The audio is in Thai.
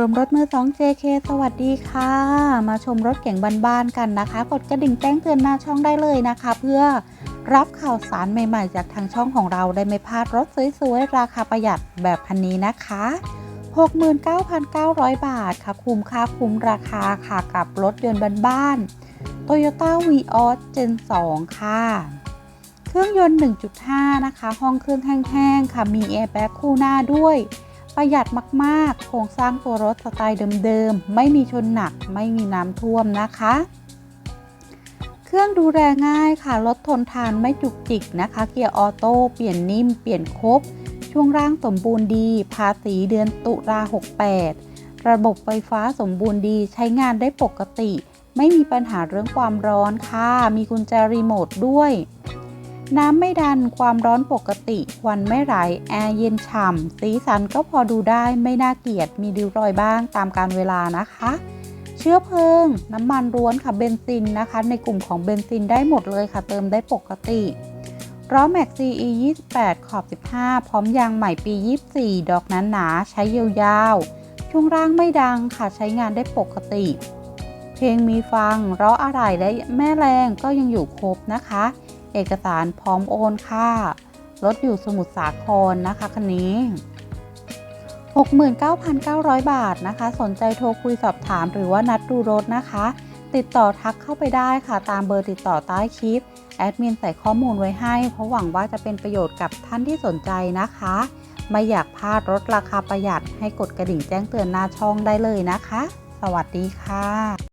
รวมรถมือ 2 JK สวัสดีค่ะ มาชมรถเก่งบ้านๆกันนะคะ กดกระดิ่งแจ้งเตือนหน้าช่องได้เลยนะคะ เพื่อรับข่าวสารใหม่ๆ จากทางช่องของเราได้ไม่พลาดรถสวยๆ ราคาประหยัดแบบคันนี้นะคะ 69,900 บาทค่ะ คุ้มค่าคุ้มราคาค่ะกับรถยนต์บ้านๆ Toyota Vios Gen 2 ค่ะ เครื่องยนต์ 1.5 นะคะ ห้องเครื่องแห้งๆ ค่ะ มีแอร์แบ็กคู่หน้าด้วย ประหยัดมากๆ โครงสร้างตัวรถสไตล์เดิมๆ ไม่มีชนหนัก ไม่มีน้ำท่วมนะคะ เครื่องดูแลง่ายค่ะ รถทนทานไม่จุกจิกนะคะ เกียร์ออโต้ เปลี่ยนนิ่ม เปลี่ยนครบ ช่วงร่างสมบูรณ์ดี ภาษีเดือนตุลา 68 ระบบไฟฟ้าสมบูรณ์ดี ใช้งานได้ปกติ ไม่มีปัญหาเรื่องความร้อนค่ะ มีกุญแจรีโมทด้วย น้ำไม่ดันความร้อนปกติ ควันไม่ไหลแอร์เย็นฉ่ำสีสันก็พอดูได้ไม่น่าเกลียดมีริ้วรอยบ้างตามการเวลานะคะ เชื้อเพลิง น้ำมันร้วนค่ะเบนซินนะคะ ในกลุ่มของเบนซินได้หมดเลยค่ะ เติมได้ปกติล้อแม็ก CE 28 ขอบ 15 พร้อมยางใหม่ปี 24 ดอกนั้นหนาใช้ยาวๆช่วงล่างไม่ดังค่ะใช้งานได้ปกติ เพลงมีฟังล้ออะไรและแม่แรงก็ยังอยู่ครบนะคะ เอกสารพร้อมโอนค่ะรถอยู่สมุทรสาครนะคะคันนี้ 69,900 บาทนะคะ สนใจโทรคุยสอบถามหรือว่านัดดูรถนะคะ ติดต่อทักเข้าไปได้ค่ะตามเบอร์ติดต่อใต้คลิป แอดมินใส่ข้อมูลไว้ให้ เพราะหวังว่าจะเป็นประโยชน์กับท่านที่สนใจนะคะ ไม่อยากพลาดรถราคาประหยัดให้กดกระดิ่งแจ้งเตือนหน้าช่องได้เลยนะคะ สวัสดีค่ะ